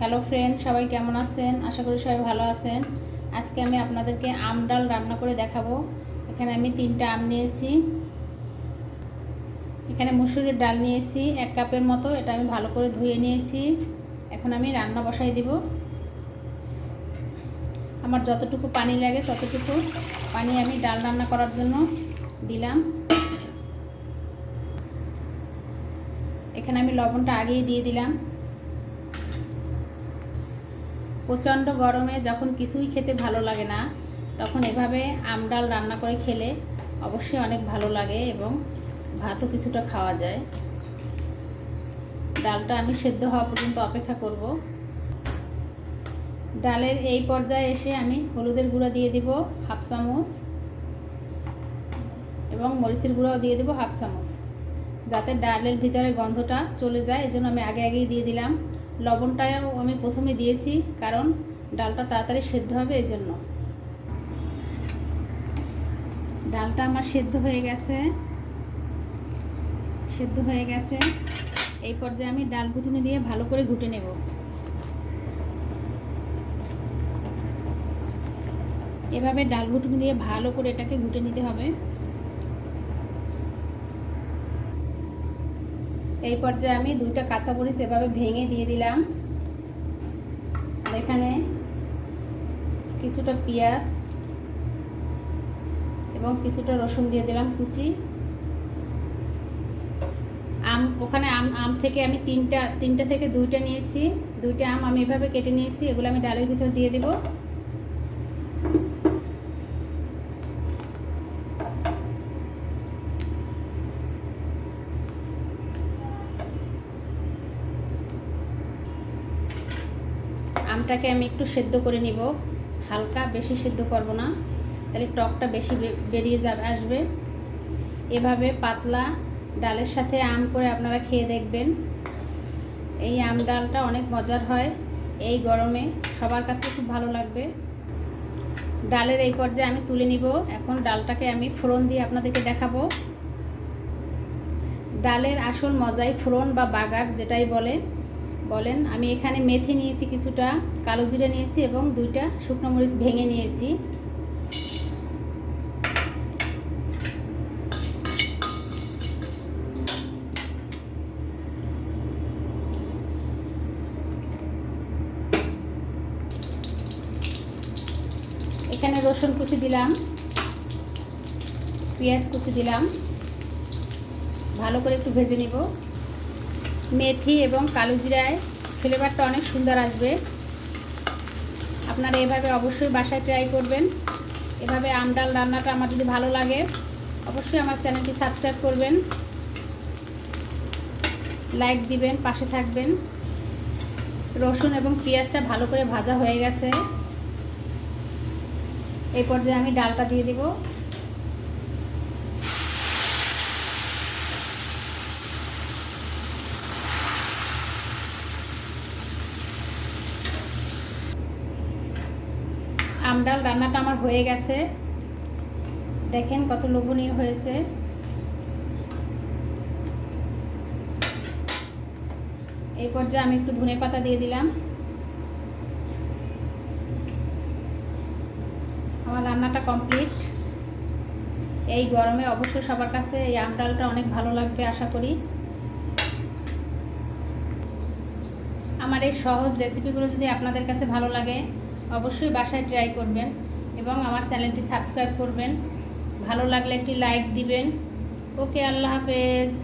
Hello friend, সবাই কেমন আছেন? আশা করি সবাই ভালো আছেন। আজকে আমি আপনাদেরকে আম ডাল রান্না করে দেখাবো। এখানে আমি তিনটা আম নিয়েছি। এখানে মুসুরির ডাল নিয়েছি, এক কাপের মতো। এটা আমি ভালো করে ধুয়ে নিয়েছি। এখন আমি রান্না বসাই দিব। আমার যতটুকু পানি লাগে ততটুকু পানি আমি ডাল রান্না করার জন্য দিলাম। এখানে আমি লবণটা আগেই দিয়ে দিলাম। প্রচণ্ড গরমে যখন কিছুই খেতে ভালো লাগে না, তখন এভাবে আম ডাল রান্না করে খেলে অবশ্যই অনেক ভালো লাগে এবং ভাতও কিছুটা খাওয়া যায়। ডালটা আমি সেদ্ধ হওয়া পর্যন্ত অপেক্ষা করব। ডালের এই পর্যায়ে এসে আমি হলুদের গুঁড়ো দিয়ে দিব হাফ চামচ এবং মরিচের গুঁড়োও দিয়ে দেবো হাফ চামচ, যাতে ডালের ভিতরে গন্ধটা চলে যায়। এজন্য আমি আগে আগেই দিয়ে দিলাম। লবণটাও আমি প্রথমে দিয়েছি, কারণ ডালটা তাড়াতাড়ি সেদ্ধ হবে এই জন্য ডালটা আমার সেদ্ধ হয়ে গেছে। সেদ্ধ হয়ে গেছে। এই পর্যায়ে আমি ডাল ঘুটুনি দিয়ে ভালো করে ঘুটে নেব। এভাবে ডাল ঘুটুনি দিয়ে ভালো করে এটাকে ঘুটে নিতে হবে। এই পর্যায়ে আমি দুইটা কাঁচামরিচ এভাবে ভেঙে দিয়ে দিলাম। এখানে কিছুটা পেঁয়াজ এবং কিছুটা রসুন দিয়ে দিলাম কুচি। আম, ওখানে আম আম থেকে আমি তিনটা তিনটা থেকে দুইটা নিয়েছি। দুইটা আম আমি এভাবে কেটে নিয়েছি, এগুলো আমি ডালের ভিতর দিয়ে দেবো। আমটাকে আমি একটু সেদ্ধ করে নিব। হালকা বেশি সেদ্ধ করব না। তাহলে টকটা বেশি বেরিয়ে যাবে আসবে। এভাবে পাতলা ডালের সাথে আম করে আপনারা খেয়ে দেখবেন। এই আম ডালটা অনেক মজার হয়। এই গরমে সবার কাছে খুব ভালো লাগবে। ডালের এই পর্যায়ে আমি তুলে নিব। এখন ডালটাকে আমি ফোড়ন দিয়ে আপনাদেরকে দেখাবো। ডালের আসল মজাই ফোড়ন বা বাগার, যেটাই বলে। বলেন, আমি এখানে মেথি নিয়েছি কিছুটা, কালো জিরে নিয়েছি এবং দুইটা শুকনো মরিচ ভেঙে নিয়েছি। এখানে রসুন কুচি দিলাম, পেঁয়াজ কুচি দিলাম, ভালো করে একটু ভেজে নিব। মেথি এবং কালো জিরায় ফ্লেভারটা অনেক সুন্দর আসবে। আপনারা এভাবে অবশ্যই বাসায় ট্রাই করবেন। এভাবে আম ডাল রান্নাটা আমার যদি ভালো লাগে, অবশ্যই আমার চ্যানেলটি সাবস্ক্রাইব করবেন। লাইক দিবেন, পাশে থাকবেন। রসুন এবং পেঁয়াজটা ভালো করে ভাজা হয়ে গেছে। এই পর্যায়ে আমি ডালটা দিয়ে দেবো আমডাল রান্নাটা আমার হয়ে গেছে। দেখেন কত লোভনীয় হয়েছে। এই পর্যায়ে আমি একটু ধনে পাতা দিয়ে দিলাম। আমার রান্নাটা কমপ্লিট। এই গরমে অবশ্যই সবার কাছে এই আমডালটা অনেক ভালো লাগবে, আশা করি। আমার এই সহজ রেসিপিগুলো যদি আপনাদের কাছে ভালো লাগে অবশ্যই বাসায় ট্রাই করবেন এবং আমার চ্যানেলটি সাবস্ক্রাইব করবেন। ভালো লাগলে একটি লাইক দিবেন। ওকে, আল্লাহ হাফেজ।